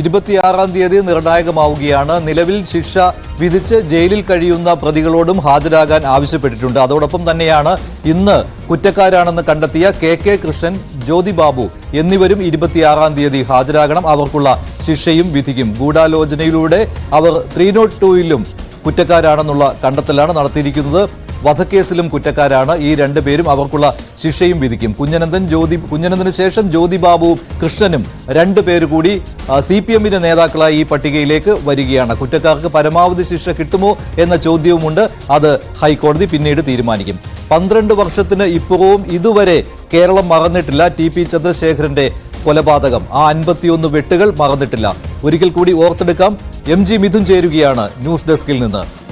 ഇരുപത്തിയാറാം തീയതി നിർണായകമാവുകയാണ്. നിലവിൽ ശിക്ഷ വിധിച്ച് ജയിലിൽ കഴിയുന്ന പ്രതികളോടും ഹാജരാകാൻ ആവശ്യപ്പെട്ടിട്ടുണ്ട്. അതോടൊപ്പം തന്നെയാണ് ഇന്ന് കുറ്റക്കാരാണെന്ന് കണ്ടെത്തിയ കെ കെ കൃഷ്ണൻ ജ്യോതി ബാബു എന്നിവരും ഇരുപത്തിയാറാം തീയതി ഹാജരാകണം. അവർക്കുള്ള ശിക്ഷയും വിധിക്കും. ഗൂഢാലോചനയിലൂടെ അവർ ത്രീ നോട്ട് ടൂയിലും കുറ്റക്കാരാണെന്നുള്ള കണ്ടെത്തലാണ് നടത്തിയിരിക്കുന്നത്. വധക്കേസിലും കുറ്റക്കാരാണ്. ഈ രണ്ടു പേരും അവർക്കുള്ള ശിക്ഷയും വിധിക്കും. കുഞ്ഞനന്ദൻ ജ്യോതി കുഞ്ഞനന്ദന് ശേഷം ജ്യോതി ബാബുവും കൃഷ്ണനും രണ്ടു പേര് കൂടി സി പി എമ്മിന്റെ നേതാക്കളായി ഈ പട്ടികയിലേക്ക് വരികയാണ്. കുറ്റക്കാർക്ക് പരമാവധി ശിക്ഷ കിട്ടുമോ എന്ന ചോദ്യവുമുണ്ട്. അത് ഹൈക്കോടതി പിന്നീട് തീരുമാനിക്കും. പന്ത്രണ്ട് വർഷത്തിന് ഇപ്പുറവും ഇതുവരെ കേരളം മറന്നിട്ടില്ല ടി പി ചന്ദ്രശേഖരന്റെ കൊലപാതകം. ആ അൻപത്തിയൊന്ന് വെട്ടുകൾ മറന്നിട്ടില്ല. ഒരിക്കൽ കൂടി ഓർത്തെടുക്കാം. എം ജി മിഥുൻ ചേരുകയാണ് ന്യൂസ് ഡെസ്കിൽ നിന്ന്.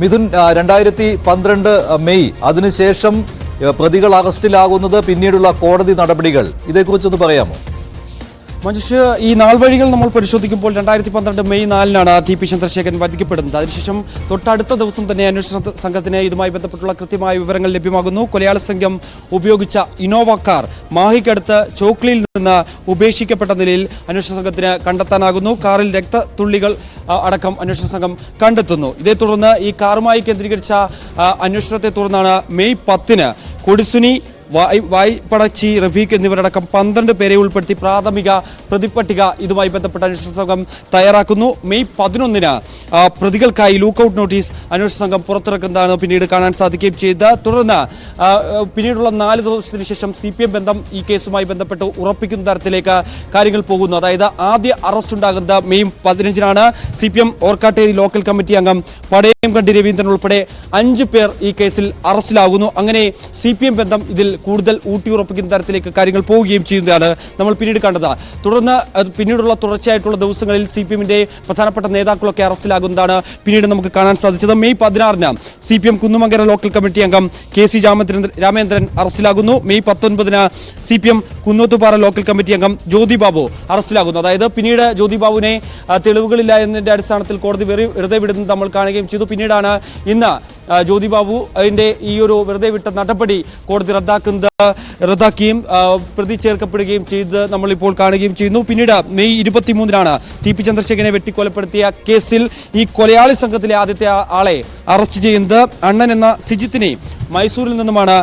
മിഥുൻ രണ്ടായിരത്തി പന്ത്രണ്ട് മെയ്. അതിനുശേഷം പ്രതികൾ അറസ്റ്റിലാകുന്നത് പിന്നീടുള്ള കോടതി നടപടികൾ. ഇതേക്കുറിച്ചൊന്ന് പറയാമോ? മഞ്ജുഷ് ഈ നാൾ വഴികൾ നമ്മൾ പരിശോധിക്കുമ്പോൾ രണ്ടായിരത്തി പന്ത്രണ്ട് മെയ് നാലിനാണ് ടി പി ചന്ദ്രശേഖരൻ വധിക്കപ്പെടുന്നത്. അതിനുശേഷം തൊട്ടടുത്ത ദിവസം തന്നെ അന്വേഷണ സംഘത്തിന് ഇതുമായി ബന്ധപ്പെട്ടുള്ള കൃത്യമായ വിവരങ്ങൾ ലഭ്യമാകുന്നു. കൊലയാള സംഘം ഉപയോഗിച്ച ഇനോവ കാർ മാഹിക്കടുത്ത് ചോക്ലിയിൽ നിന്ന് ഉപേക്ഷിക്കപ്പെട്ട നിലയിൽ അന്വേഷണ സംഘത്തിന് കണ്ടെത്താനാകുന്നു. കാറിൽ രക്തത്തുള്ളികൾ അടക്കം അന്വേഷണ സംഘം കണ്ടെത്തുന്നു. ഇതേ തുടർന്ന് ഈ കാറുമായി കേന്ദ്രീകരിച്ച അന്വേഷണത്തെ തുടർന്നാണ് മെയ് പത്തിന് കൊടിസുനി വായ്പടച്ചി റഫീഖ് എന്നിവരടക്കം പന്ത്രണ്ട് പേരെ ഉൾപ്പെടുത്തി പ്രാഥമിക പ്രതിപട്ടിക ഇതുമായി ബന്ധപ്പെട്ട അന്വേഷണ സംഘം തയ്യാറാക്കുന്നു. മെയ് പതിനൊന്നിന് പ്രതികൾക്കായി ലൂക്കൌട്ട് നോട്ടീസ് അന്വേഷണ സംഘം പുറത്തിറക്കുന്നതാണ് പിന്നീട് കാണാൻ സാധിക്കുകയും ചെയ്തത്. തുടർന്ന് പിന്നീടുള്ള നാല് ദിവസത്തിന് ശേഷം സി പി എം ബന്ധം ഈ കേസുമായി ബന്ധപ്പെട്ട് ഉറപ്പിക്കുന്ന തരത്തിലേക്ക് കാര്യങ്ങൾ പോകുന്നു. അതായത് ആദ്യ അറസ്റ്റ് ഉണ്ടാകുന്നത് മെയ് പതിനഞ്ചിനാണ്. C P M Orkkatteri local committee അംഗം പടയം കണ്ടി രവീന്ദ്രൻ ഉൾപ്പെടെ അഞ്ചു പേർ ഈ കേസിൽ അറസ്റ്റിലാകുന്നു. അങ്ങനെ സി പി എം ബന്ധം ഇതിൽ കൂടുതൽ ഊട്ടിയുറപ്പിക്കുന്ന തരത്തിലേക്ക് കാര്യങ്ങൾ പോവുകയും ചെയ്യുന്നതാണ് നമ്മൾ പിന്നീട് കണ്ടത്. തുടർന്ന് പിന്നീടുള്ള തുടർച്ചയായിട്ടുള്ള ദിവസങ്ങളിൽ സി പി എമ്മിന്റെ പ്രധാനപ്പെട്ട നേതാക്കളൊക്കെ അറസ്റ്റിലാകുന്നതാണ് പിന്നീട് നമുക്ക് കാണാൻ സാധിച്ചത്. മെയ് പതിനാറിന് C P M Kunnumakkara local committee അംഗം കെ സി രാമേന്ദ്രൻ അറസ്റ്റിലാകുന്നു. മെയ് പത്തൊൻപതിന് C P M Kunnothupara local committee അംഗം ജ്യോതി ബാബു അറസ്റ്റിലാകുന്നു. അതായത് പിന്നീട് ജ്യോതി ബാബുവിനെ തെളിവുകളില്ല എന്നതിന്റെ അടിസ്ഥാനത്തിൽ കോടതി വെറുതെ വിടുന്നത് നമ്മൾ കാണുകയും ചെയ്തു. പിന്നീടാണ് ഇന്ന് ആ, ജ്യോതി ബാബു അതിന്റെ ഈ ഒരു വെറുതെ വിട്ട നടപടി കോടതി റദ്ദാക്കുന്നത് റദ്ദാക്കുകയും പ്രതി ചേർക്കപ്പെടുകയും ചെയ്ത് നമ്മളിപ്പോൾ കാണുകയും ചെയ്യുന്നു. പിന്നീട് മെയ് ഇരുപത്തിമൂന്നിനാണ് ടി പി ചന്ദ്രശേഖരനെ വെട്ടിക്കൊലപ്പെടുത്തിയ കേസിൽ ഈ കൊലയാളി സംഘത്തിലെ ആദ്യത്തെ ആളെ അറസ്റ്റ് ചെയ്യുന്നത് അണ്ണൻ എന്ന സിജിത്തിനെ മൈസൂരിൽ നിന്നുമാണ്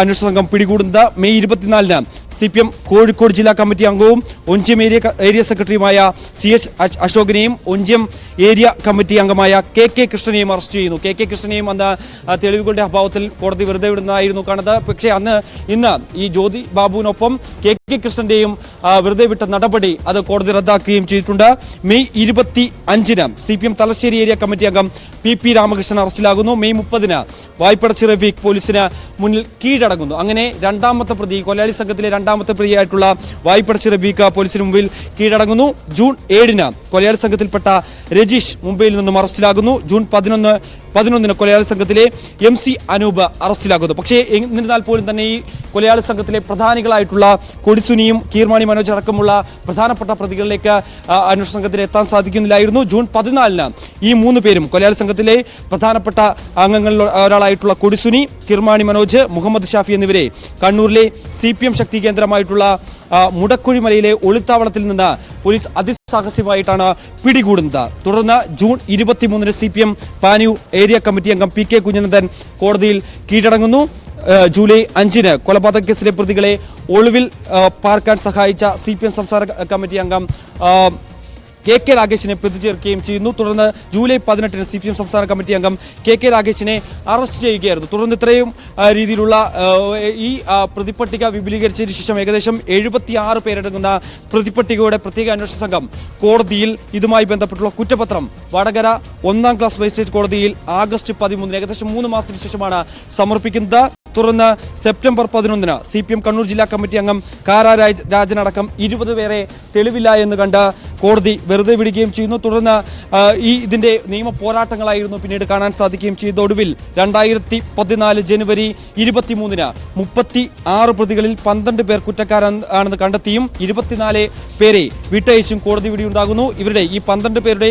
അന്വേഷണ സംഘം പിടികൂടുന്നത്. മെയ് ഇരുപത്തിനാലിന് സി പി എം കോഴിക്കോട് ജില്ലാ കമ്മിറ്റി അംഗവും ഒഞ്ചിയം ഏരിയ ഏരിയ സെക്രട്ടറിയുമായ സി എച്ച് അശോകിനെയും ഒഞ്ചിയം ഏരിയ കമ്മിറ്റി അംഗമായ കെ കെ കൃഷ്ണനെയും അറസ്റ്റ് ചെയ്യുന്നു. കെ കെ കൃഷ്ണനെയും അന്ന് തെളിവുകളുടെ അഭാവത്തിൽ കോടതി വെറുതെ വിടുന്നതായിരുന്നു കാണുന്നത്. പക്ഷേ അന്ന് ഇന്ന് ഈ ജ്യോതി ബാബുവിനൊപ്പം കെ കെ കൃഷ്ണന്റെയും വെറുതെ വിട്ട നടപടി അത് കോടതി റദ്ദാക്കുകയും ചെയ്തിട്ടുണ്ട്. മെയ് ഇരുപത്തി അഞ്ചിന് C P M Thalassery area committee അംഗം പി പി രാമകൃഷ്ണൻ അറസ്റ്റിലാകുന്നു. മെയ് മുപ്പതിന് വായ്പടച്ചി റഫീഖ് പോലീസിന് മുന്നിൽ കീഴടങ്ങുന്നു. അങ്ങനെ രണ്ടാമത്തെ പ്രതി കൊലയാളി സംഘത്തിലെ രണ്ടാമത്തെ പ്രതിയായിട്ടുള്ള വായ്പടച്ചി റബീക്ക പോലീസിന് മുമ്പിൽ കീഴടങ്ങുന്നു. ജൂൺ ഏഴിന് കൊലയാളി സംഘത്തിൽപ്പെട്ട രജീഷ് മുംബൈയിൽ നിന്നും അറസ്റ്റിലാകുന്നു. ജൂൺ പതിനൊന്ന് പതിനൊന്നിന് കൊലയാളി സംഘത്തിലെ എം സി അനൂപ് അറസ്റ്റിലാകുന്നു. പക്ഷേ എന്നിരുന്നാൽ പോലും തന്നെ ഈ കൊലയാളി സംഘത്തിലെ പ്രധാനികളായിട്ടുള്ള കൊടിസുനിയും കീർമാണി മനോജ് അടക്കമുള്ള പ്രധാനപ്പെട്ട പ്രതികളിലേക്ക് അന്വേഷണ സംഘത്തിന് എത്താൻ സാധിക്കുന്നില്ലായിരുന്നു. ജൂൺ പതിനാലിന് ഈ മൂന്ന് പേരും കൊലയാളി സംഘത്തിലെ പ്രധാനപ്പെട്ട അംഗങ്ങളിൽ ഒരാളായിട്ടുള്ള കൊടിസുനി കീർമാണി മനോജ് മുഹമ്മദ് ഷാഫി എന്നിവരെ കണ്ണൂരിലെ സി ശക്തി കേന്ദ്രമായിട്ടുള്ള ആ, മുടക്കുഴി മലയിലെ ഒളിത്താവളത്തിൽ നിന്ന് പോലീസ് അതിസാഹസ്യമായിട്ടാണ് പിടികൂടുന്നത്. തുടർന്ന് ജൂൺ ഇരുപത്തിമൂന്നിന് C P M area committee അംഗം പി കെ കുഞ്ഞനന്ദൻ കോടതിയിൽ കീഴടങ്ങുന്നു. ജൂലൈ അഞ്ചിന് കൊലപാതക കേസിലെ പ്രതികളെ ഒളിവിൽ പാർക്കാൻ സഹായിച്ച സി പി എം സംസ്ഥാന കമ്മിറ്റി അംഗം കെ കെ രാഗേഷിനെ പ്രതി ചേർക്കുകയും ചെയ്യുന്നു. തുടർന്ന് ജൂലൈ പതിനെട്ടിന് സി പി എം സംസ്ഥാന കമ്മിറ്റി അംഗം കെ കെ രാഗേഷിനെ അറസ്റ്റ് ചെയ്യുകയായിരുന്നു. തുടർന്ന് ഇത്രയും രീതിയിലുള്ള ഈ പ്രതിപട്ടിക വിപുലീകരിച്ചതിന് ശേഷം ഏകദേശം എഴുപത്തി ആറ് പേരടങ്ങുന്ന പ്രതിപട്ടികയുടെ പ്രത്യേക അന്വേഷണ സംഘം കോടതിയിൽ ഇതുമായി ബന്ധപ്പെട്ടുള്ള കുറ്റപത്രം വടകര ഒന്നാം ക്ലാസ് മജിസ്ട്രേറ്റ് കോടതിയിൽ ആഗസ്റ്റ് പതിമൂന്നിന് ഏകദേശം മൂന്ന് മാസത്തിന് ശേഷമാണ് സമർപ്പിക്കുന്നത്. തുടർന്ന് സെപ്റ്റംബർ പതിനൊന്നിന് സി പി എം കണ്ണൂർ ജില്ലാ കമ്മിറ്റി അംഗം കാരാ രാജ് രാജനടക്കം ഇരുപത് പേരെ തെളിവില്ല എന്ന് കണ്ട് കോടതി വെറുതെ വിടുകയും ചെയ്യുന്നു. തുടർന്ന് ഈ ഇതിന്റെ നിയമ പോരാട്ടങ്ങളായിരുന്നു പിന്നീട് കാണാൻ സാധിക്കുകയും ചെയ്ത ഒടുവിൽ രണ്ടായിരത്തി പതിനാല് ജനുവരി ഇരുപത്തിമൂന്നിന് മുപ്പത്തി ആറ് പ്രതികളിൽ പന്ത്രണ്ട് പേർ കുറ്റക്കാരാണെന്ന് കണ്ടെത്തിയും ഇരുപത്തിനാല് പേരെ വിട്ടയച്ചും കോടതി വിധിയുണ്ടാകുന്നു ഇവരുടെ ഈ പന്ത്രണ്ട് പേരുടെ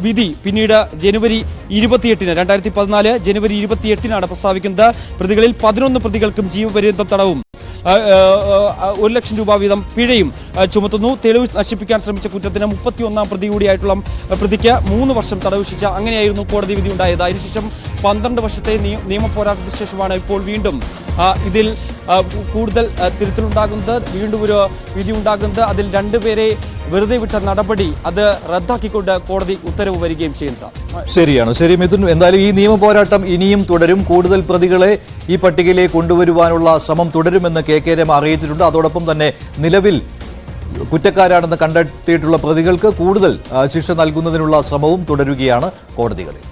വിധി പിന്നീട് ജനുവരി ഇരുപത്തിയെട്ടിന് രണ്ടായിരത്തി പതിനാല് ജനുവരി ഇരുപത്തിയെട്ടിനാണ് പ്രസ്താവിക്കുന്നത്. പ്രതികളിൽ പതിനൊന്ന് പ്രതികൾക്കും ജീവപര്യന്തം തടവും. ഒരു ലക്ഷം രൂപ വീതം പിഴയും ചുമത്തുന്നു. തെളിവ് നശിപ്പിക്കാൻ ശ്രമിച്ച കുറ്റത്തിന് മുപ്പത്തിയൊന്നാം പ്രതി കൂടിയായിട്ടുള്ള പ്രതിക്ക് മൂന്ന് വർഷം തടവ് ശിക്ഷ. അങ്ങനെയായിരുന്നു കോടതി വിധി ഉണ്ടായത്. അതിനുശേഷം പന്ത്രണ്ട് വർഷത്തെ നിയ- നിയമ പോരാട്ടത്തിന് ശേഷമാണ് ഇപ്പോൾ വീണ്ടും ഇതിൽ കൂടുതൽ തിരുത്തലുണ്ടാകുന്നത്. വീണ്ടും ഒരു വിധി ഉണ്ടാകുന്നത്. അതിൽ രണ്ടുപേരെ വെറുതെ വിട്ട നടപടി അത് റദ്ദാക്കിക്കൊണ്ട് കോടതി ഉത്തരവ് വരികയും ചെയ്യുന്നത്. ശരിയാണ്. ശരി മിഥുൻ. എന്തായാലും ഈ നിയമ പോരാട്ടം ഇനിയും തുടരും. കൂടുതൽ പ്രതികളെ ഈ പട്ടികയിലേക്ക് കൊണ്ടുവരുവാനുള്ള ശ്രമം തുടരുമെന്ന് കെ കെ രമ അറിയിച്ചിട്ടുണ്ട്. അതോടൊപ്പം തന്നെ നിലവിൽ കുറ്റക്കാരാണെന്ന് കണ്ടെത്തിയിട്ടുള്ള പ്രതികൾക്ക് കൂടുതൽ ശിക്ഷ നൽകുന്നതിനുള്ള ശ്രമവും തുടരുകയാണ് കോടതികളിൽ.